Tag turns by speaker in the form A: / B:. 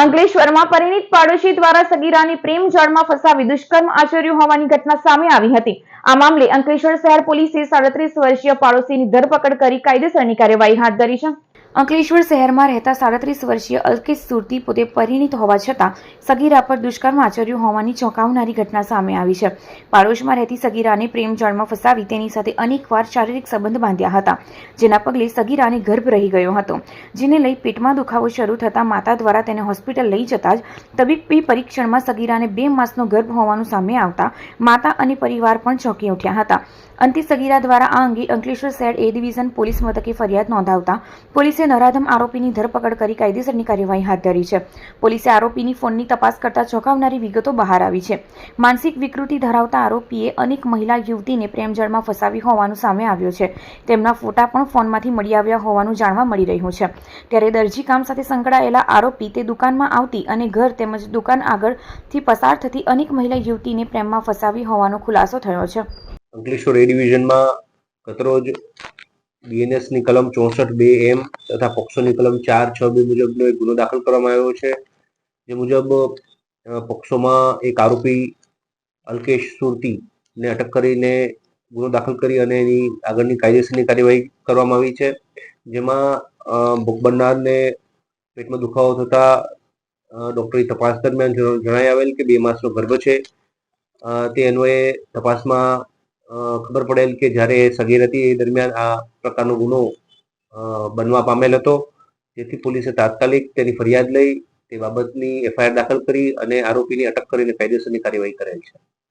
A: અંકલેશ્વરમાં પરિણીત પાડોશી દ્વારા સગીરાની પ્રેમ જાળમાં ફસાવી દુષ્કર્મ આચર્યું હોવાની ઘટના સામે આવી હતી. આ મામલે અંકલેશ્વર શહેર પોલીસે સાડત્રીસ વર્ષીય પાડોશીની ધરપકડ કરી કાયદેસરની કાર્યવાહી હાથ ધરી છે. અંકલેશ્વર શહેરમાં રહેતા સાડત્રીસ વર્ષીય અલ્કેશ સુરતી પોતે પરિણીત હોવા છતાં સગીરા પર દુષ્કર્મ આચર્યું હોવાની ચોંકાવનારી ઘટના સામે આવી છે. પાડોશમાં રહેતી સગીરાને પ્રેમ ફસાવી તેની સાથે અનેકવાર શારીરિક સંબંધ બાંધ્યા હતા, જેના પગલે સગીરાને ગર્ભ રહી ગયો હતો, જેને લઈ પેટમાં દુખાવો શરૂ થતાં માતા દ્વારા તેને હોસ્પિટલ લઈ જતા જ તબીબી પરીક્ષણમાં સગીરાને બે માસનો ગર્ભ હોવાનું સામે આવતા માતા અને પરિવાર પણ ચોંકી ઉઠ્યા હતા. અંતે સગીરા દ્વારા આ અંગે અંકલેશ્વર શહેર એ ડિવિઝન પોલીસ મથકે ફરિયાદ નોંધાવતા પોલીસે નરાધમ આરોપીની ધરપકડ કરી કાયદેસરની કાર્યવાહી હાથ ધરી છે. પોલીસે આરોપીની ફોનની તપાસ કરતા ચોંકાવનારી વિગતો બહાર આવી છે. માનસિક વિકૃતિ ધરાવતા આરોપીએ અનેક મહિલા યુવતીને પ્રેમજળમાં ફસાવી હોવાનું સામે આવ્યું છે. તેમના ફોટા પણ ફોનમાંથી મળી આવ્યા હોવાનું જાણવા મળી રહ્યું છે. ત્યારે દરજી કામ સાથે સંકળાયેલા આરોપી તે દુકાનમાં આવતી અને ઘર તેમજ દુકાન આગળથી પસાર થતી અનેક મહિલા યુવતીને પ્રેમમાં ફસાવી હોવાનો ખુલાસો થયો છે.
B: અંકલેશ્વર એ ડિવિઝનમાં ગતરોજ બીએનએસની કલમ ચોસઠ બે એમ તથા પોક્સોની કલમ ચાર છ બે મુજબનો એક ગુનો દાખલ કરવામાં આવ્યો છે. જે મુજબ પોક્સોમાં એક આરોપી અલ્કેશ સુરતીને અટક કરીને ગુનો દાખલ કરી અને એની આગળની કાયદેસરની કાર્યવાહી કરવામાં આવી છે. જેમાં ભોગ બનનારને પેટમાં દુખાવો થતા ડોક્ટરી તપાસ દરમિયાન જણ- જણાઈ આવેલ કે બે માસનો ગર્ભ છે. તે અન્વયે તપાસમાં ખબર પડેલ કે જ્યારે સગીર હતી એ દરમિયાન આ પ્રકારનો ગુનો બનવા પામેલ હતો. જેથી પોલીસે તાત્કાલિક તેની ફરિયાદ લઈ તે બાબતની એફઆઈઆર દાખલ કરી અને આરોપીની અટક કરીને કાયદેસરની કાર્યવાહી કરેલ છે.